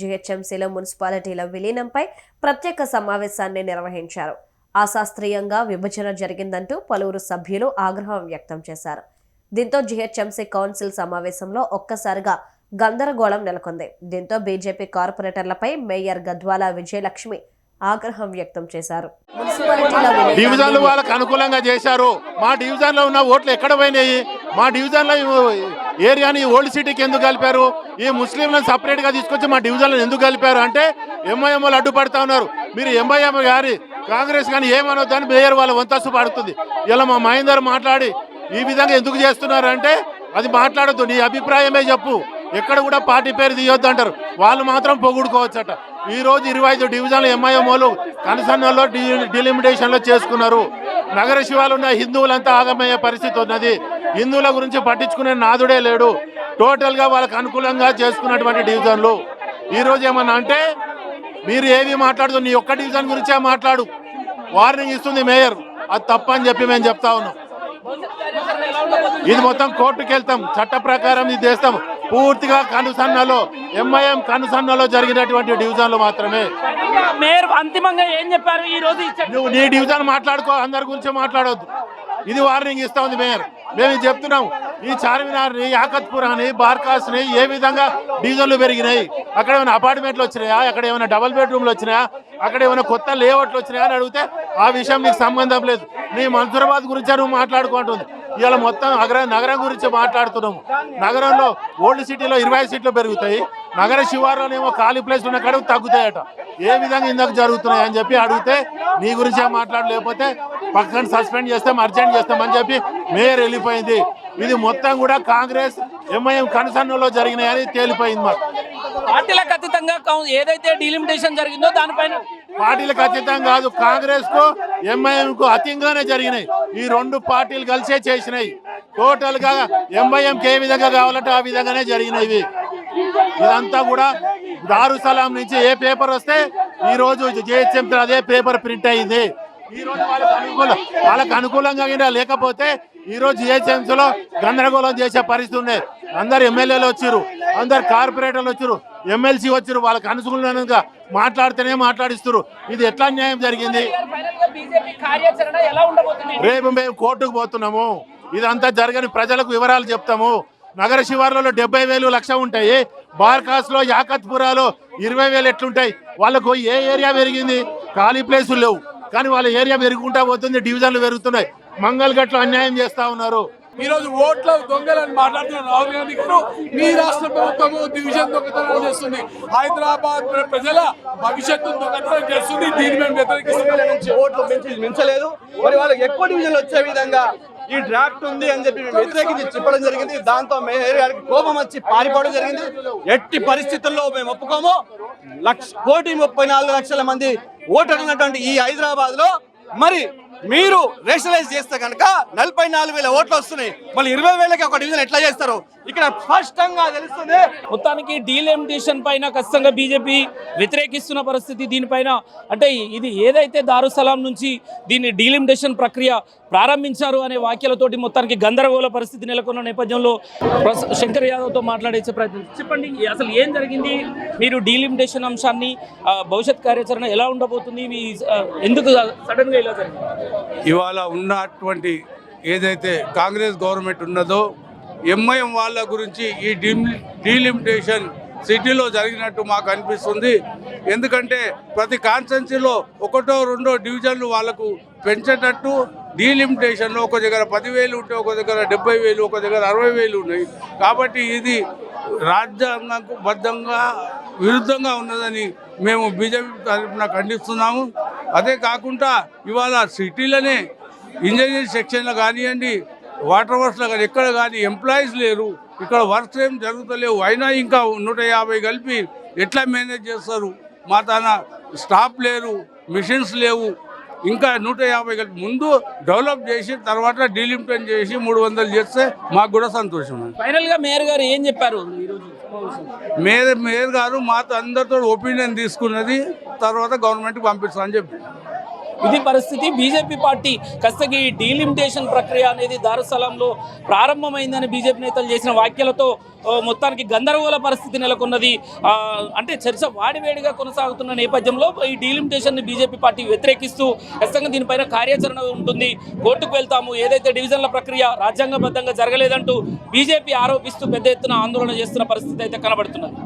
జిహెచ్ఎంసీలో మున్సిపాలిటీల విలీనంపై ప్రత్యేక సమావేశాన్ని నిర్వహించారు. అశాస్త్రీయంగా విభజన జరిగిందంటూ పలువురు సభ్యులు ఆగ్రహం వ్యక్తం చేశారు. దీంతో జిహెచ్ఎంసీ కౌన్సిల్ సమావేశంలో ఒక్కసారిగా గందరగోళం నెలకొంది. దీంతో బీజేపీ కార్పొరేటర్లపై మేయర్ గద్వాల విజయలక్ష్మి ఆగ్రహం వ్యక్తం చేశారు. డివిజన్లు వాళ్ళకి అనుకూలంగా చేశారు. మా డివిజన్లో ఉన్న ఓట్లు ఎక్కడ పోయినాయి? మా డివిజన్లో ఏరియాని ఓల్డ్ సిటీకి ఎందుకు కలిపారు? ఈ ముస్లింలను సపరేట్గా తీసుకొచ్చి మా డివిజన్లో ఎందుకు కలిపారు? అంటే ఎంఐఎంఓలు అడ్డుపడతా ఉన్నారు. మీరు ఎంఐఎం గారి కాంగ్రెస్ కానీ ఏమనొద్దని మేయర్ వాళ్ళ వంతస్తు పడుతుంది. ఇలా మా మహేందర్ మాట్లాడి ఈ విధంగా ఎందుకు చేస్తున్నారు అంటే అది మాట్లాడొద్దు. నీ అభిప్రాయమే చెప్పు. ఎక్కడ కూడా పార్టీ పేరు తీయొద్దు అంటారు వాళ్ళు మాత్రం పొగుడుకోవచ్చట. ఈ రోజు ఇరవై ఐదు డివిజన్లు ఎంఐఎంఓలు కనసన్నలో డిలిమిటేషన్లో చేసుకున్నారు. నగర శివాలు ఉన్న హిందువులంతా ఆగమయ్యే పరిస్థితి ఉన్నది. హిందువుల గురించి పట్టించుకునే నాదుడే లేడు. టోటల్గా వాళ్ళకు అనుకూలంగా చేసుకున్నటువంటి డివిజన్లు. ఈరోజు ఏమన్నా అంటే మీరు ఏవి మాట్లాడుతూ నీ ఒక్క డివిజన్ గురించే మాట్లాడు. వార్నింగ్ ఇస్తుంది మేయర్. అది తప్పని చెప్పి మేము చెప్తా ఉన్నాం. ఇది మొత్తం కోర్టుకి వెళ్తాం. చట్ట ప్రకారం ఇది చేస్తాం. పూర్తిగా కనుసన్నలో ఎంఐఎం కనుసన్నలో జరిగినటువంటి డివిజన్లు మాత్రమే. మేయర్ అంతిమంగా ఏం చెప్పారు ఈ రోజు నువ్వు నీ డివిజన్ మాట్లాడుకో అందరి గురించి మాట్లాడొద్దు. ఇది వార్నింగ్ ఇస్తా ఉంది మేయర్. మేము ఇది చెప్తున్నాం. ఈ చార్మినార్ని యాకత్పురాని బార్కాస్ని ఏ విధంగా డివిజన్లు పెరిగినాయి? అక్కడ ఏమైనా అపార్ట్మెంట్లు వచ్చినాయా? అక్కడ ఏమైనా డబుల్ బెడ్రూమ్లు వచ్చినాయా? అక్కడ ఏమైనా కొత్త లేఅవుట్లు వచ్చినాయా అని అడిగితే ఆ విషయం నీకు సంబంధం లేదు. నీ మన్సూరాబాద్ గురించే నువ్వు మాట్లాడుకుంటుంది. ఇవాళ మొత్తం నగర నగరం గురించి మాట్లాడుతున్నాము. నగరంలో ఓల్డ్ సిటీలో ఇరవై సీట్లు పెరుగుతాయి. నగర శివారులోనేమో ఖాళీ ప్లేస్ ఉన్న కాడ తగ్గుతాయట. ఏ విధంగా ఇందాక జరుగుతున్నాయి అని చెప్పి అడిగితే నీ గురించే మాట్లాడలేకపోతే పక్కన సస్పెండ్ చేస్తాం అర్జెంట్ చేస్తామని చెప్పి మేయర్ వెళ్ళిపోయింది. ఇది మొత్తం కూడా కాంగ్రెస్ ఎంఐఎం కన్సర్న్లో జరిగినాయని తేలిపోయింది మాకు. పార్టీలకు అతీతంగా ఏదైతే డీలిమిటేషన్ జరిగిందో దానిపైన పార్టీలకు అతీతం కాదు కాంగ్రెస్కు ఎంఐఎం కు అతీతంగానే జరిగినాయి. ఈ రెండు పార్టీలు కలిసే చేసినాయి. టోటల్గా ఎంఐఎం కి ఏ విధంగా కావాలంటే ఆ విధంగానే జరిగినాయి. ఇదంతా కూడా దారుసలాం నుంచి ఏ పేపర్ వస్తే ఈ రోజు జేహెచ్ఎం అదే పేపర్ ప్రింట్ అయింది. ఈ రోజు వాళ్ళకి అనుకూలం వాళ్ళకి అనుకూలంగా లేకపోతే ఈరోజు రోజు లో గందరగోళం చేసే పరిస్థితి ఉంది. అందరు ఎమ్మెల్యేలు వచ్చారు. అందరు కార్పొరేటర్లు వచ్చారు. ఎమ్మెల్సీ వచ్చారు. వాళ్ళకి అనుకూలంగా మాట్లాడితేనే మాట్లాడిస్తారు ఇది ఎట్లా న్యాయం జరిగింది? రేపు మేము కోర్టుకు పోతున్నాము. ఇదంతా జరగని ప్రజలకు వివరాలు చెప్తాము. నగర శివార్లలో డెబ్బై వేలు లక్ష ఉంటాయి. బార్కాస్లో యాకత్పురాలో ఇరవై వేలు ఎట్లుంటాయి? వాళ్ళకు ఏ ఏరియా పెరిగింది? ఖాళీ ప్లేసులు లేవు. కానీ వాళ్ళ ఏరియా పెరుగుకుంటా పోతుంది. డివిజన్లు పెరుగుతున్నాయి. మంగళగట్లు అన్యాయం చేస్తా ఉన్నారు. ఈ రోజు ఓట్ల దొంగలని మాట్లాడుతున్న రాహుల్ గాంధీ గారు మీ రాష్ట్ర ప్రభుత్వము డివిజన్ దొంగతనం చేస్తుంది. హైదరాబాద్ ప్ర- ప్రజల భవిష్యత్తు దొంగతనం చేస్తుంది. దీన్ని మేము వ్యతిరేకిస్తున్నాం ఓట్లు మించి మించలేదు. మరి వాళ్ళకి ఎక్కువ డివిజన్లు వచ్చే విధంగా ఈ డ్రాఫ్ట్ ఉంది అని చెప్పి మేము వ్యతిరేకించి చెప్పడం జరిగింది. దాంతో మేయర్ గారికి కోపం వచ్చి పారిపోవడం జరిగింది. ఎట్టి పరిస్థితుల్లో మేము ఒప్పుకోము. లక్ష కోటి ముప్పై నాలుగు లక్షల మంది ఓటర్ ఉన్నటువంటి ఈ హైదరాబాద్లో మరి మీరు రేషనలైజ్ చేస్తే కనుక నలభై నాలుగు వేల ఓట్లు వస్తున్నాయి. మళ్ళీ ఇరవై వేలకి ఒక డివిజన్ ఎట్లా చేస్తారు? ఇక్కడ స్పష్టంగా తెలుస్తుంది. మొత్తానికి డీలిమిటేషన్ పైన ఖచ్చితంగా బీజేపీ వ్యతిరేకిస్తున్న పరిస్థితి దీనిపైన. అంటే ఇది ఏదైతే దారుసలాం నుంచి దీన్ని డీలిమిటేషన్ ప్రక్రియ ప్రారంభించారు అనే వాక్యాలతోటి మొత్తానికి గందరగోళ పరిస్థితి నెలకొన్న నేపథ్యంలో శంకర్ యాదవ్తో మాట్లాడే ప్రయత్నం. చెప్పండి అసలు ఏం జరిగింది? మీరు డీలిమిటేషన్ అంశాన్ని భవిష్యత్ కార్యాచరణ ఎలా ఉండబోతుంది? మీ ఎందుకు సడన్గా ఇలా జరిగింది? ఇవాళ ఉన్నటువంటి ఏదైతే కాంగ్రెస్ గవర్నమెంట్ ఉన్నదో ఎంఐఎం వాళ్ళ గురించి ఈ డీలిమిటేషన్ సిటీలో జరిగినట్టు మాకు అనిపిస్తుంది. ఎందుకంటే ప్రతి కాన్స్టెన్సీలో ఒకటో రెండో డివిజన్లు వాళ్ళకు పెంచేటట్టు డీలిమిటేషన్లో ఒక దగ్గర పదివేలు ఉంటే ఒక దగ్గర డెబ్బై వేలు ఒక దగ్గర అరవై వేలు ఉన్నాయి. కాబట్టి ఇది రాజ్యాంగకు బద్ధంగా విరుద్ధంగా ఉన్నదని మేము బీజేపీ తరఫున ఖండిస్తున్నాము. అదే కాకుండా ఇవాళ సిటీలోనే ఇంజనీరింగ్ సెక్షన్లో కానివ్వండి వాటర్ వర్క్స్లో కానీ ఎక్కడ కానీ ఎంప్లాయీస్ లేరు. ఇక్కడ వర్క్స్ ఏం జరుగుతలేవు. అయినా ఇంకా నూట యాభై కలిపి ఎట్లా మేనేజ్ చేస్తారు? మా తన స్టాఫ్ లేరు మిషన్స్ లేవు. ఇంకా నూట యాభై కలిపి ముందు డెవలప్ చేసి తర్వాత డీలిమిటేషన్ చేసి మూడు వందలు చేస్తే మాకు కూడా సంతోషం. ఫైనల్గా మేయర్ గారు ఏం చెప్పారు? మేయర్ మేయర్ గారు మాతో అందరితో ఒపీనియన్ తీసుకున్నది తర్వాత గవర్నమెంట్కి పంపిస్తామని చెప్పి ఇది పరిస్థితి. బీజేపీ పార్టీ ఖచ్చితంగా ఈ డీలిమిటేషన్ ప్రక్రియ అనేది దారుసలంలో ప్రారంభమైందని బీజేపీ నేతలు చేసిన వ్యాఖ్యలతో మొత్తానికి గందరగోళ పరిస్థితి నెలకొన్నది. అంటే చర్చ వాడివేడిగా కొనసాగుతున్న నేపథ్యంలో ఈ డీలిమిటేషన్ని బీజేపీ పార్టీ వ్యతిరేకిస్తూ ఖచ్చితంగా దీనిపైన కార్యాచరణ ఉంటుంది. కోర్టుకు వెళ్తాము. ఏదైతే డివిజన్ల ప్రక్రియ రాజ్యాంగబద్ధంగా జరగలేదంటూ బీజేపీ ఆరోపిస్తూ పెద్ద ఎత్తున ఆందోళన చేస్తున్న పరిస్థితి అయితే కనబడుతున్నది.